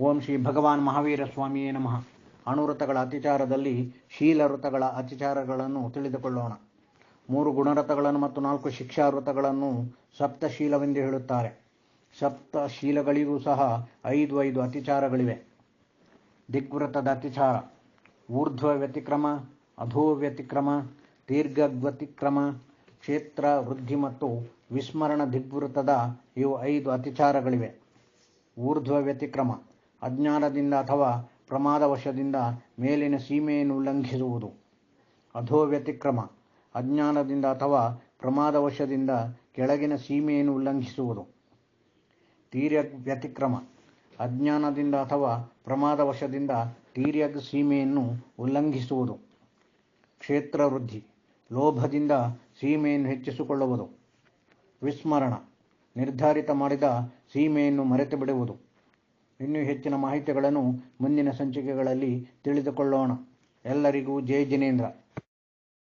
ಓಂ ಶ್ರೀ ಭಗವಾನ್ ಮಹಾವೀರ ಸ್ವಾಮಿಯೇ ನಮಃ. ಅಣುರಥಗಳ ಅತಿಚಾರದಲ್ಲಿ ಶೀಲ ವೃತಗಳ ಅತಿಚಾರಗಳನ್ನು ತಿಳಿದುಕೊಳ್ಳೋಣ. ಮೂರು ಗುಣರಥಗಳನ್ನು ಮತ್ತು ನಾಲ್ಕು ಶಿಕ್ಷಾವೃತಗಳನ್ನು ಸಪ್ತಶೀಲವೆಂದು ಹೇಳುತ್ತಾರೆ. ಸಪ್ತ ಶೀಲಗಳಿಗೂ ಸಹ ಐದು ಐದು ಅತಿಚಾರಗಳಿವೆ. ದಿಗ್ವ್ರತದ ಅತಿಚಾರ, ಊರ್ಧ್ವ ವ್ಯತಿಕ್ರಮ, ಅಧೋ ವ್ಯತಿಕ್ರಮ ದೀರ್ಘವ್ಯತಿಕ್ರಮ ಕ್ಷೇತ್ರ ವೃದ್ಧಿ ಮತ್ತು ವಿಸ್ಮರಣ ದಿಗ್ವೃತದ ಇವು ಐದು ಅತಿಚಾರಗಳಿವೆ. ಊರ್ಧ್ವ ವ್ಯತಿಕ್ರಮ ಅಜ್ಞಾನದಿಂದ ಅಥವಾ ಪ್ರಮಾದವಶದಿಂದ ಮೇಲಿನ ಸೀಮೆಯನ್ನು ಉಲ್ಲಂಘಿಸುವುದು. ಅಧೋ ವ್ಯತಿಕ್ರಮ. ಅಜ್ಞಾನದಿಂದ ಅಥವಾ ಪ್ರಮಾದವಶದಿಂದ ಕೆಳಗಿನ ಸೀಮೆಯನ್ನು ಉಲ್ಲಂಘಿಸುವುದು. ತೀರ್ಯ ವ್ಯತಿಕ್ರಮ. ಅಜ್ಞಾನದಿಂದ ಅಥವಾ ಪ್ರಮಾದವಶದಿಂದ ತೀರ್ಯ ಸೀಮೆಯನ್ನು ಉಲ್ಲಂಘಿಸುವುದು. ಕ್ಷೇತ್ರ ವೃದ್ಧಿ ಲೋಭದಿಂದ ಸೀಮೆಯನ್ನು ಹೆಚ್ಚಿಸಿಕೊಳ್ಳುವುದು. ವಿಸ್ಮರಣ. ನಿರ್ಧಾರಿತ ಮಾಡಿದ ಸೀಮೆಯನ್ನು ಮರೆತು ಬಿಡುವುದು ಇನ್ನೂ ಹೆಚ್ಚಿನ ಮಾಹಿತಿಗಳನ್ನು ಮುಂದಿನ ಸಂಚಿಕೆಗಳಲ್ಲಿ ತಿಳಿದುಕೊಳ್ಳೋಣ. ಎಲ್ಲರಿಗೂ ಜೈ ಜಿನೇಂದ್ರ.